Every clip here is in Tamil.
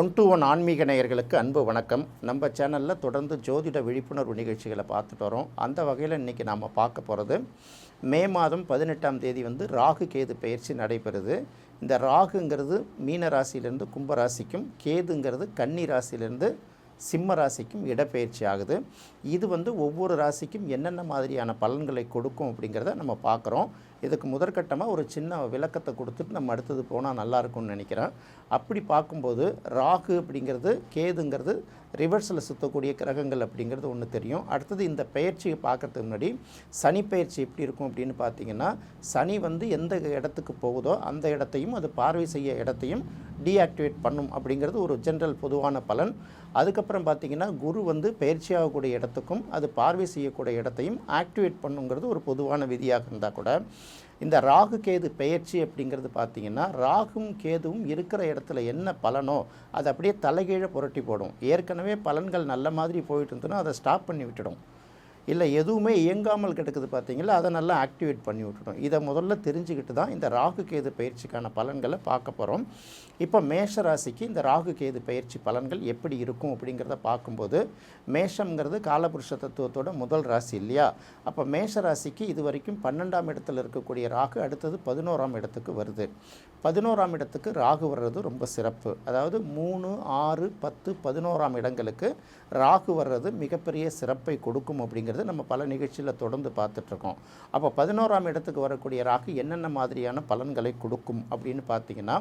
ஒன் டு ஒன் ஆன்மீக நேயர்களுக்கு அன்பு வணக்கம். நம்ம சேனலில் தொடர்ந்து ஜோதிட விழிப்புணர்வு நிகழ்ச்சிகளை பார்த்துட்டு வரோம். அந்த வகையில் இன்றைக்கி நாம் பார்க்க போகிறது மே மாதம் பதினெட்டாம் தேதி வந்து ராகு கேது பயிற்சி நடைபெறுது. இந்த ராகுங்கிறது மீன ராசியிலேருந்து கும்பராசிக்கும் கேதுங்கிறது கன்னி ராசியிலேருந்து சிம்ம ராசிக்கும் இடப்பெயர்ச்சி ஆகுது. இது வந்து ஒவ்வொரு ராசிக்கும் என்னென்ன மாதிரியான பலன்களை கொடுக்கும் அப்படிங்கிறத நம்ம பார்க்குறோம். இதுக்கு முதற்கட்டமாக ஒரு சின்ன விளக்கத்தை கொடுத்துட்டு நம்ம அடுத்தது போனால் நல்லா இருக்கும்னு நினைக்கிறேன். அப்படி பார்க்கும்போது ராகு அப்படிங்கிறது கேதுங்கிறது ரிவர்ஸில் சுற்றக்கூடிய கிரகங்கள் அப்படிங்கிறது ஒன்று தெரியும். அடுத்தது இந்த பயிற்சியை பார்க்கறதுக்கு முன்னாடி சனி பயிற்சி எப்படி இருக்கும் அப்படின்னு பார்த்தீங்கன்னா சனி வந்து எந்த இடத்துக்கு போகுதோ அந்த இடத்தையும் அது பார்வை செய்ய இடத்தையும் டீஆக்டிவேட் பண்ணும் அப்படிங்கிறது ஒரு ஜென்ரல் பொதுவான பலன். அதுக்கப்புறம் பார்த்தீங்கன்னா குரு வந்து பயிற்சியாகக்கூடிய இடத்துக்கும் அது பார்வை செய்யக்கூடிய இடத்தையும் ஆக்டிவேட் பண்ணுங்கிறது ஒரு பொதுவான விதியாக இருந்தால் கூட இந்த ராகு கேது பெயர்ச்சி அப்படிங்கிறது பார்த்தீங்கன்னா ராகும் கேதுவும் இருக்கிற இடத்துல என்ன பலனோ அதை அப்படியே தலைகீழே புரட்டி போடும். ஏற்கனவே பலன்கள் நல்ல மாதிரி போயிட்டு இருந்ததுன்னா அதை ஸ்டாப் பண்ணி விட்டுடும். இல்லை எதுவுமே இயங்காமல் கிடக்குது பார்த்தீங்களா? அதை நல்லா ஆக்டிவேட் பண்ணி விட்டுடும் இதை முதல்ல தெரிஞ்சுக்கிட்டு தான் இந்த ராகு கேது பயிற்சிக்கான பலன்களை பார்க்க போகிறோம் இப்போ மேஷ ராசிக்கு இந்த ராகு கேது பயிற்சி பலன்கள் எப்படி இருக்கும் அப்படிங்கிறத பார்க்கும்போது மேஷம்ங்கிறது காலபுருஷ தத்துவத்தோட முதல் ராசி இல்லையா? அப்போ மேஷ ராசிக்கு இது வரைக்கும் பன்னெண்டாம் இடத்துல இருக்கக்கூடிய ராகு அடுத்தது பதினோராம் இடத்துக்கு வருது. பதினோராம் இடத்துக்கு ராகு வர்றது ரொம்ப சிறப்பு. அதாவது மூணு ஆறு பத்து பதினோராம் இடங்களுக்கு ராகு வர்றது மிகப்பெரிய சிறப்பை கொடுக்கும் அப்படிங்கிறது நம்ம பல நிகழ்ச்சியில் தொடர்ந்து பார்த்துட்ருக்கோம். அப்போ பதினோராம் இடத்துக்கு வரக்கூடிய ராகு என்னென்ன மாதிரியான பலன்களை கொடுக்கும் அப்படின்னு பார்த்தீங்கன்னா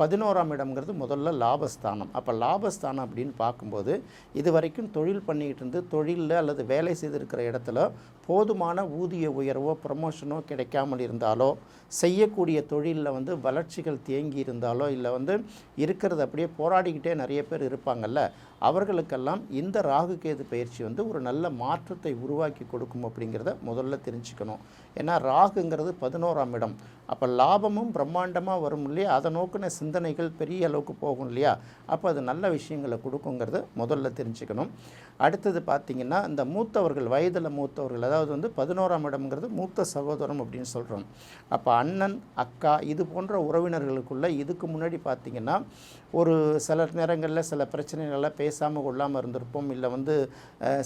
பதினோராம் இடம்ங்கிறது முதல்ல லாபஸ்தானம். அப்போ லாபஸ்தானம் அப்படின்னு பார்க்கும்போது இது வரைக்கும் தொழில் பண்ணிக்கிட்டு இருந்து தொழிலில் அல்லது வேலை செய்திருக்கிற இடத்துல போதுமான ஊதிய உயர்வோ ப்ரமோஷனோ கிடைக்காமல் இருந்தாலோ செய்யக்கூடிய தொழிலில் வந்து வளர்ச்சிகள் தேங்கி இருந்தாலோ இல்லை வந்து இருக்கிறது அப்படியே போராடிக்கிட்டே நிறைய பேர் இருப்பாங்கல்ல அவர்களுக்கெல்லாம் இந்த ராகு கேது பயிற்சி வந்து ஒரு நல்ல மாற்றத்தை உருவாக்கி கொடுக்கும் அப்படிங்கிறத முதல்ல தெரிஞ்சுக்கணும். ஏன்னா ராகுங்கிறது பதினோராம் இடம். அப்போ லாபமும் பிரம்மாண்டமாக வரும் இல்லையா? அதை நோக்கின சிந்தனைகள் பெரிய அளவுக்கு போகும் இல்லையா? அப்போ அது நல்ல விஷயங்களை கொடுக்குங்கிறத முதல்ல தெரிஞ்சுக்கணும். அடுத்தது பார்த்திங்கன்னா இந்த மூத்தவர்கள் வயதில் மூத்தவர்கள் அதாவது வந்து பதினோராம் இடம்ங்கிறது மூத்த சகோதரம் அப்படின்னு சொல்கிறோம் அப்போ அண்ணன் அக்கா இது போன்ற உறவினர்களுக்குள்ள இதுக்கு முன்னாடி பார்த்திங்கன்னா ஒரு சில நேரங்களில் சில பிரச்சனைகள்லாம் பேசாமல் கொள்ளாமல் இருந்திருப்போம். இல்லை வந்து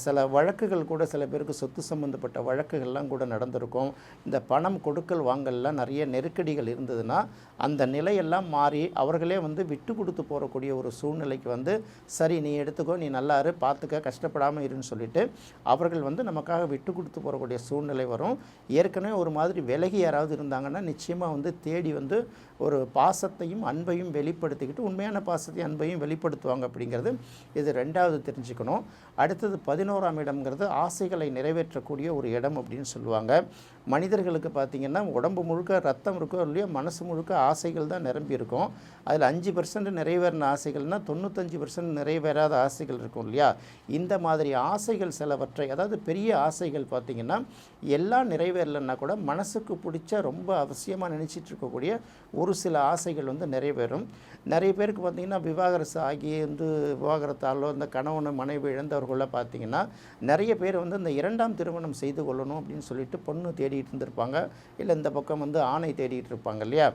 சில வழக்குகள் கூட சில பேருக்கு சொத்து சம்மந்தப்பட்ட வழக்குகள்லாம் கூட நடந்திருக்கும். இந்த பணம் கொடுக்கல் வாங்கல்லாம் நிறைய நெருக்கடிகள் இருந்ததுன்னா அந்த நிலையெல்லாம் மாறி அவர்களே வந்து விட்டு கொடுத்து போகக்கூடிய ஒரு சூழ்நிலைக்கு வந்து சரி நீ எடுத்துக்கோ நீ நல்லாரு பார்த்துக்க கஷ்டப்படாமல் இருன்னு சொல்லிட்டு அவர்கள் வந்து நமக்காக விட்டு கொடுத்து போகக்கூடிய சூழ்நிலை வரும். ஏற்கனவே ஒரு மாதிரி விலகி யாராவது இருந்தாங்கன்னா நிச்சயமாக வந்து தேடி வந்து ஒரு பாசத்தையும் அன்பையும் வெளிப்படுத்திக்கிட்டு உண்மையான பாசத்தையும் அன்பையும் வெளிப்படுத்துவாங்க அப்படிங்கிறது இது ரெண்டாவது தெரிஞ்சுக்கணும். அடுத்தது பதினோராம் இடம்ங்கிறது ஆசைகள் நிறைவேற்றக்கூடிய ஒரு இடம் அப்படின்னு சொல்லுவாங்க. மனிதர்களுக்கு பார்த்திங்கன்னா உடம்பு முழுக்க ரத்தம் இருக்கோ இல்லையோ மனசு முழுக்க ஆசைகள் தான் நிரம்பி இருக்கும். அதில் அஞ்சு பர்சன்ட் நிறைவேறின ஆசைகள்னால் தொண்ணூத்தஞ்சு பர்சன்ட் நிறைவேறாத ஆசைகள் இருக்கும் இல்லையா? இந்த மாதிரி ஆசைகள் சிலவற்றை அதாவது பெரிய ஆசைகள் பார்த்திங்கன்னா எல்லாம் நிறைவேறலைன்னா கூட மனசுக்கு பிடிச்ச ரொம்ப அவசியமாக நினச்சிட்டு இருக்கக்கூடிய ஒரு சில ஆசைகள் வந்து நிறைவேறும். நிறைய பேருக்கு பார்த்திங்கன்னா விவாகரசு ஆகி வந்து விவாகரத்தாலோ இந்த கணவனை மனைவி இழந்தவர்கள பார்த்திங்கன்னா நிறைய பேர் வந்து இந்த இரண்டாம் திருமணம் செய்து கொள்ளணும் அப்படின்னு சொல்லிட்டு பொண்ணு தேடிட்டு இருந்திருப்பாங்க. இல்லை இந்த பக்கம் வந்து ஆணை தேடிட்டு இருப்பாங்க இல்லையா?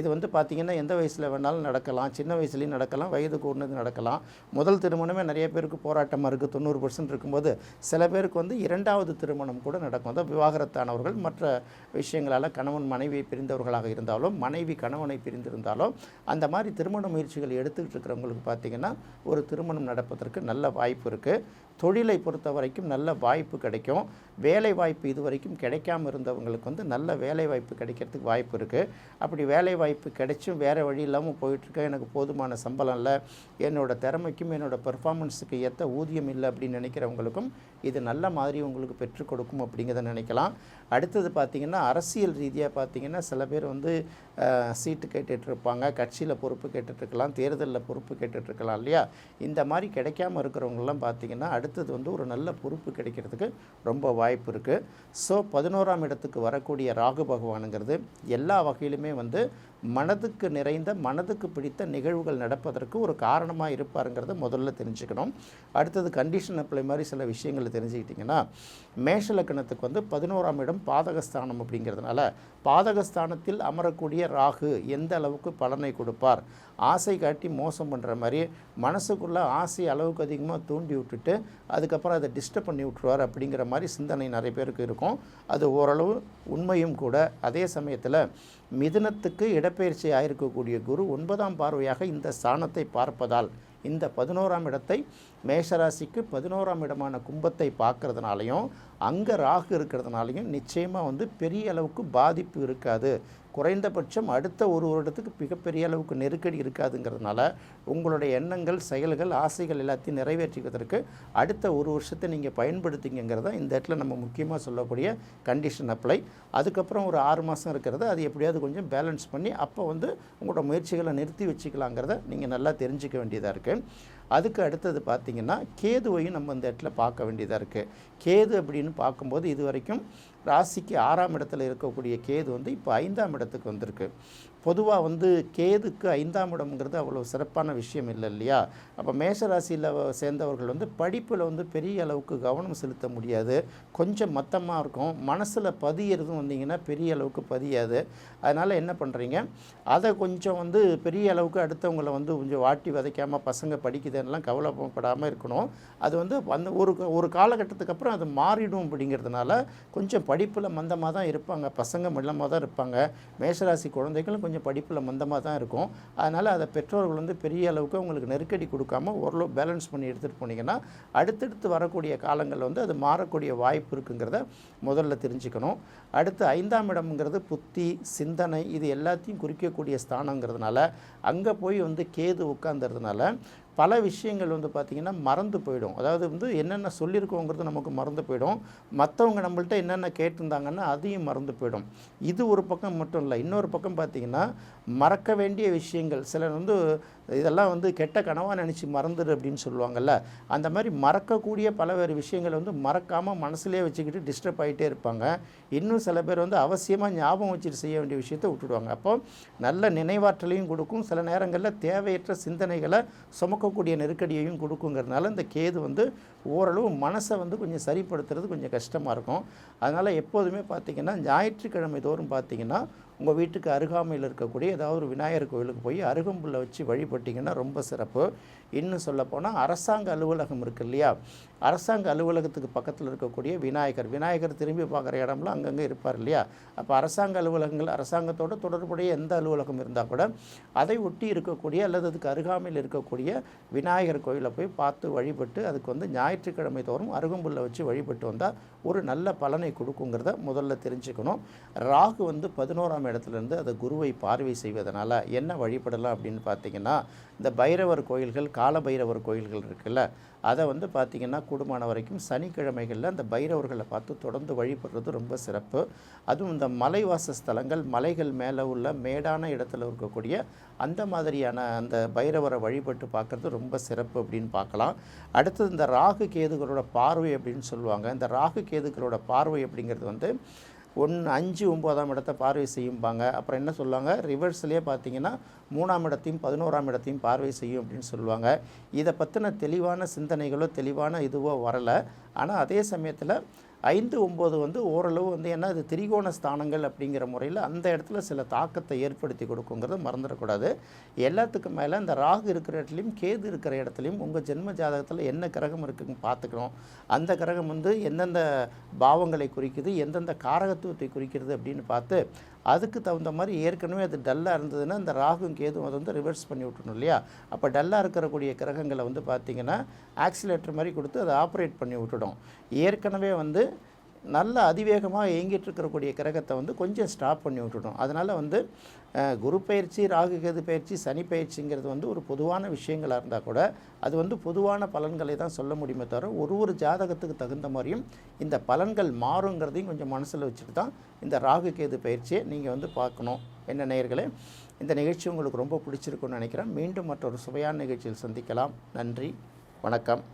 இது வந்து பார்த்திங்கன்னா எந்த வயசில் வேணாலும் நடக்கலாம். சின்ன வயசுலேயும் நடக்கலாம் வயது கூடது நடக்கலாம். முதல் திருமணமே நிறைய பேருக்கு போராட்டமாக இருக்குது தொண்ணூறு பர்சன்ட் இருக்கும்போது சில பேருக்கு வந்து இரண்டாவது திருமணம் கூட நடக்கும். அதாவது விவாகரத்தானவர்கள் மற்ற விஷயங்களால் கணவன் மனைவியை பிரிந்தவர்களாக இருந்தாலும் மனைவி கணவனை பிரிந்திருந்தாலும் அந்த மாதிரி திருமண முயற்சிகள் எடுத்துக்கிட்டு இருக்கிறவங்களுக்கு பார்த்திங்கன்னா ஒரு திருமணம் நடப்பதற்கு நல்ல வாய்ப்பு இருக்குது தொழிலை பொறுத்த வரைக்கும் நல்ல வாய்ப்பு கிடைக்கும். வேலை வாய்ப்பு இது வரைக்கும் கிடைக்காம இருந்தவங்களுக்கு வந்து நல்ல வேலை வாய்ப்பு கிடைக்கிறதுக்கு வாய்ப்பு இருக்குது அப்படி வேலை வாய்ப்பு கிடைச்சும் வேறு வழி இல்லாமல் போயிட்டுருக்கேன். எனக்கு போதுமான சம்பளம் இல்லை. என்னோடய திறமைக்கும் என்னோட பெர்ஃபார்மன்ஸுக்கு ஏற்ற ஊதியம் இல்லை அப்படின்னு நினைக்கிறவங்களுக்கும் இது நல்ல மாதிரி உங்களுக்கு பெற்றுக் கொடுக்கும் அப்படிங்கிறத நினைக்கலாம். அடுத்தது பார்த்திங்கன்னா அரசியல் ரீதியாக பார்த்திங்கன்னா சில பேர் வந்து சீட்டு கேட்டுட்ருப்பாங்க. கட்சியில் பொறுப்பு கேட்டுட்ருக்கலாம். தேர்தலில் பொறுப்பு கேட்டுட்ருக்கலாம் இல்லையா? இந்த மாதிரி கிடைக்காம இருக்கிறவங்களாம் பார்த்திங்கன்னா அடுத்தது வந்து ஒரு நல்ல பொறுப்பு கிடைக்கிறதுக்கு ரொம்ப வாய்ப்பு இருக்குது ஸோ பதினோராம் இடத்துக்கு வரக்கூடிய ராகு பகவானுங்கிறது எல்லா வகையிலுமே வந்து மனதுக்கு நிறைந்த மனதுக்கு பிடித்த நிகழ்வுகள் நடப்பதற்கு ஒரு காரணமாக இருப்பாருங்கிறத முதல்ல தெரிஞ்சுக்கணும். அடுத்தது கண்டிஷன் அப்ளை மாதிரி சில விஷயங்களை தெரிஞ்சுக்கிட்டிங்கன்னா மேஷ லக்கணத்துக்கு வந்து பதினோராம் இடம் பாதகஸ்தானம் அப்படிங்கிறதுனால பாதகஸ்தானத்தில் அமரக்கூடிய ராகு எந்த அளவுக்கு பலனை கொடுப்பார்? ஆசை காட்டி மோசம் பண்ணுற மாதிரி மனசுக்குள்ளே ஆசை அளவுக்கு அதிகமாக தூண்டி விட்டுட்டு அதுக்கப்புறம் அதை டிஸ்டர்ப் பண்ணி விட்ருவார் அப்படிங்கிற மாதிரி சிந்தனை நிறைய பேருக்கு இருக்கும். அது ஓரளவு உண்மையும் கூட அதே சமயத்தில் மிதுனத்துக்கு இடப்பெயர்ச்சி ஆயிருக்கக்கூடிய குரு ஒன்பதாம் பார்வையாக இந்த ஸ்தானத்தை பார்ப்பதால் இந்த பதினோராம் இடத்தை மேஷராசிக்கு பதினோராம் இடமான கும்பத்தை பார்க்கறதுனாலையும் அங்கே ராகு இருக்கிறதுனாலையும் நிச்சயமாக வந்து பெரிய அளவுக்கு பாதிப்பு இருக்காது. குறைந்தபட்சம் அடுத்த ஒரு வருடத்துக்கு மிகப்பெரிய அளவுக்கு நெருக்கடி இருக்காதுங்கிறதுனால உங்களுடைய எண்ணங்கள் செயல்கள் ஆசைகள் எல்லாத்தையும் நிறைவேற்றிக்கிறதுக்கு அடுத்த ஒரு வருஷத்தை நீங்கள் பயன்படுத்திங்கிறத இந்த இடத்துல நம்ம முக்கியமாக சொல்லக்கூடிய கண்டிஷன் அப்ளை அதுக்கப்புறம் ஒரு ஆறு மாதம் இருக்கிறத. அது எப்படியாவது கொஞ்சம் பேலன்ஸ் பண்ணி அப்போ வந்து உங்களோட முயற்சிகளை நிறுத்தி வச்சுக்கலாங்கிறத நீங்கள் நல்லா தெரிஞ்சுக்க வேண்டியதாக இருக்குது அதுக்கு அடுத்தது பார்த்திங்கன்னா கேதுவையும் நம்ம இந்த இடத்துல பார்க்க வேண்டியதாக இருக்குது கேது அப்படின்னு பார்க்கும்போது இது வரைக்கும் ராசிக்கு ஆறாம் இடத்துல இருக்கக்கூடிய கேது வந்து இப்போ ஐந்தாம் இடத்துக்கு வந்திருக்கு. பொதுவாக வந்து கேதுக்கு ஐந்தாம் இடம்ங்கிறது அவ்வளோ சிறப்பான விஷயம் இல்லை இல்லையா? அப்போ மேஷராசியில் சேர்ந்தவர்கள் வந்து படிப்பில் வந்து பெரிய அளவுக்கு கவனம் செலுத்த முடியாது. கொஞ்சம் மத்தமாக இருக்கும். மனசில் பதியறதும் வந்தீங்கன்னா பெரிய அளவுக்கு பதியாது. அதனால் என்ன பண்ணுறீங்க அதை கொஞ்சம் வந்து பெரிய அளவுக்கு அடுத்தவங்களை வந்து கொஞ்சம் வாட்டி வதைக்காமல் பசங்க படிக்குதுன்னெலாம் கவலைப்படாமல் இருக்கணும். அது வந்து அந்த ஒரு ஒரு காலகட்டத்துக்கு அப்புறம் அது மாறிடும் அப்படிங்கிறதுனால கொஞ்சம் படிப்பில் மந்தமாக தான் இருப்பாங்க. பசங்க மில்லமாக தான் இருப்பாங்க. மேஷராசி குழந்தைகளும் கொஞ்சம் கொஞ்சம் படிப்பில் மந்தமாக தான் இருக்கும். அதனால் அதை பெற்றோர்கள் வந்து பெரிய அளவுக்கு அவங்களுக்கு நெருக்கடி கொடுக்காம ஓரளவு பேலன்ஸ் பண்ணி எடுத்துகிட்டு போனீங்கன்னா அடுத்தடுத்து வரக்கூடிய காலங்களில் வந்து அது மாறக்கூடிய வாய்ப்பு இருக்குங்கிறத முதல்ல தெரிஞ்சுக்கணும். அடுத்து ஐந்தாம் இடம்ங்கிறது புத்தி சிந்தனை இது எல்லாத்தையும் குறிக்கக்கூடிய ஸ்தானங்கிறதுனால அங்கே போய் வந்து கேது உட்காந்துறதுனால பல விஷயங்கள் வந்து பார்த்திங்கன்னா மறந்து போயிடும். அதாவது வந்து என்னென்ன சொல்லியிருக்கோங்கிறது நமக்கு மறந்து போயிடும். மற்றவங்க நம்மள்ட்ட என்னென்ன கேட்டிருந்தாங்கன்னா அதையும் மறந்து போயிடும். இது ஒரு பக்கம் மட்டும் இல்லை இன்னொரு பக்கம் பார்த்திங்கன்னா மறக்க வேண்டிய விஷயங்கள். சிலர் வந்து இதெல்லாம் வந்து கெட்ட கனவாக நினச்சி மறந்துடு அப்படின்னு சொல்லுவாங்கள்ல அந்த மாதிரி மறக்கக்கூடிய பல வேறு விஷயங்கள் வந்து மறக்காமல் மனசுலேயே வச்சுக்கிட்டு டிஸ்டர்ப் ஆகிட்டே இருப்பாங்க. இன்னும் சில பேர் வந்து அவசியமாக ஞாபகம் வச்சுட்டு செய்ய வேண்டிய விஷயத்தை விட்டுடுவாங்க. அப்போ நல்ல நினைவாற்றலையும் கொடுக்கும். சில நேரங்களில் தேவையற்ற சிந்தனைகளை சுமக்கக்கூடிய நெருக்கடியையும் கொடுக்குங்கிறதுனால இந்த கேது வந்து ஓரளவு மனசை வந்து கொஞ்சம் சரிப்படுத்துறது கொஞ்சம் கஷ்டமாக இருக்கும். அதனால் எப்போதுமே பார்த்திங்கன்னா ஞாயிற்றுக்கிழமை தோறும் பார்த்திங்கன்னா உங்கள் வீட்டுக்கு அருகாமையில் இருக்கக்கூடிய ஏதாவது ஒரு விநாயகர் கோயிலுக்கு போய் அருகம்புல்லை வச்சு வழிபட்டிங்கன்னா ரொம்ப சிறப்பு. இன்னும் சொல்லப்போனால் அரசாங்க அலுவலகம் இருக்குது இல்லையா? அரசாங்க அலுவலகத்துக்கு பக்கத்தில் இருக்கக்கூடிய விநாயகர். விநாயகர் திரும்பி பார்க்குற இடம்லாம் அங்கங்கே இருப்பார் இல்லையா? அப்போ அரசாங்க அலுவலகங்கள் அரசாங்கத்தோடு தொடர்புடைய எந்த அலுவலகம் இருந்தால் கூட அதை ஒட்டி இருக்கக்கூடிய அல்லது அதுக்கு அருகாமையில் இருக்கக்கூடிய விநாயகர் கோயிலை போய் பார்த்து வழிபட்டு அதுக்கு வந்து ஞாயிற்றுக்கிழமை தோறும் அருகம்புல்லை வச்சு வழிபட்டு வந்தால் ஒரு நல்ல பலனை கொடுக்குங்கிறத முதல்ல தெரிஞ்சுக்கணும். ராகு வந்து பதினோராம் இடத்துலேருந்து அதை குருவை பார்வை செய்வதனால என்ன வழிபடலாம் அப்படின்னு பார்த்தீங்கன்னா இந்த பைரவர் கோயில்கள் கால பைரவர் கோயில்கள் இருக்குல்ல அதை வந்து பார்த்திங்கன்னா கூடுமான வரைக்கும் சனிக்கிழமைகளில் அந்த பைரவர்களை பார்த்து தொடர்ந்து வழிபடுறது ரொம்ப சிறப்பு. அதுவும் இந்த மலைவாச ஸ்தலங்கள் மலைகள் மேலே உள்ள மேடான இடத்துல இருக்கக்கூடிய அந்த மாதிரியான அந்த பைரவரை வழிபட்டு பார்க்குறது ரொம்ப சிறப்பு அப்படின்னு பார்க்கலாம். அடுத்தது இந்த ராகு கேதுகளோட பார்வை அப்படின்னு சொல்லுவாங்க. இந்த ராகு கேதுகளோட பார்வை அப்படிங்கிறது வந்து ஒன்று அஞ்சு ஒம்போதாம் இடத்தை பார்வை செய்யும்பாங்க. அப்புறம் என்ன சொல்லுவாங்க? ரிவர்ஸ்லேயே பார்த்தீங்கன்னா மூணாம் இடத்தையும் பதினோராம் இடத்தையும் பார்வை செய்யும் அப்படின்னு சொல்லுவாங்க. இதை பற்றின தெளிவான சிந்தனைகளோ தெளிவான இதுவோ வரலை. ஆனால் அதே சமயத்தில் ஐந்து ஒம்பது வந்து ஓரளவு வந்து என்ன அது திரிகோண ஸ்தானங்கள் அப்படிங்கிற முறையில் அந்த இடத்துல சில தாக்கத்தை ஏற்படுத்தி கொடுக்குங்கிறத மறந்துடக்கூடாது. எல்லாத்துக்கும் மேலே இந்த ராகு இருக்கிற இடத்துலையும் கேது இருக்கிற இடத்துலையும் உங்கள் ஜென்ம ஜாதகத்தில் என்ன கிரகம் இருக்குன்னு பார்த்துக்கணும். அந்த கிரகம் வந்து எந்தெந்த பாவங்களை குறிக்குது எந்தெந்த காரகத்துவத்தை குறிக்கிறது அப்படின்னு பார்த்து அதுக்கு தகுந்த மாதிரி ஏற்கனவே அது டல்லாக இருந்ததுன்னா இந்த ராகும் கேதும் அதை வந்து ரிவர்ஸ் பண்ணி விட்டுணும் இல்லையா? அப்போ டல்லாக இருக்கக்கூடிய கிரகங்களை வந்து பார்த்திங்கன்னா ஆக்சிலேட்டர் மாதிரி கொடுத்து அதை ஆப்ரேட் பண்ணி விட்டுடும். ஏற்கனவே வந்து நல்ல அதிவேகமாக இயங்கிட்டு இருக்கக்கூடிய கிரகத்தை வந்து கொஞ்சம் ஸ்டாப் பண்ணி விட்டுடும் அதனால் வந்து குரு பயிற்சி ராகு கேது பயிற்சி சனி பயிற்சிங்கிறது வந்து ஒரு பொதுவான விஷயங்களாக இருந்தால் கூட அது வந்து பொதுவான பலன்களை தான் சொல்ல முடியுமே தவிர ஒரு ஒரு ஜாதகத்துக்கு தகுந்த மாதிரியும் இந்த பலன்கள் மாறுங்கிறதையும் கொஞ்சம் மனசில் வச்சுட்டு தான் இந்த ராகு கேது பயிற்சியை நீங்கள் வந்து பார்க்கணும். என்ன நேயர்களே இந்த நிகழ்ச்சி உங்களுக்கு ரொம்ப பிடிச்சிருக்குன்னு நினைக்கிறேன். மீண்டும் மற்றொரு சுவையான நிகழ்ச்சியில் சந்திக்கலாம். நன்றி வணக்கம்.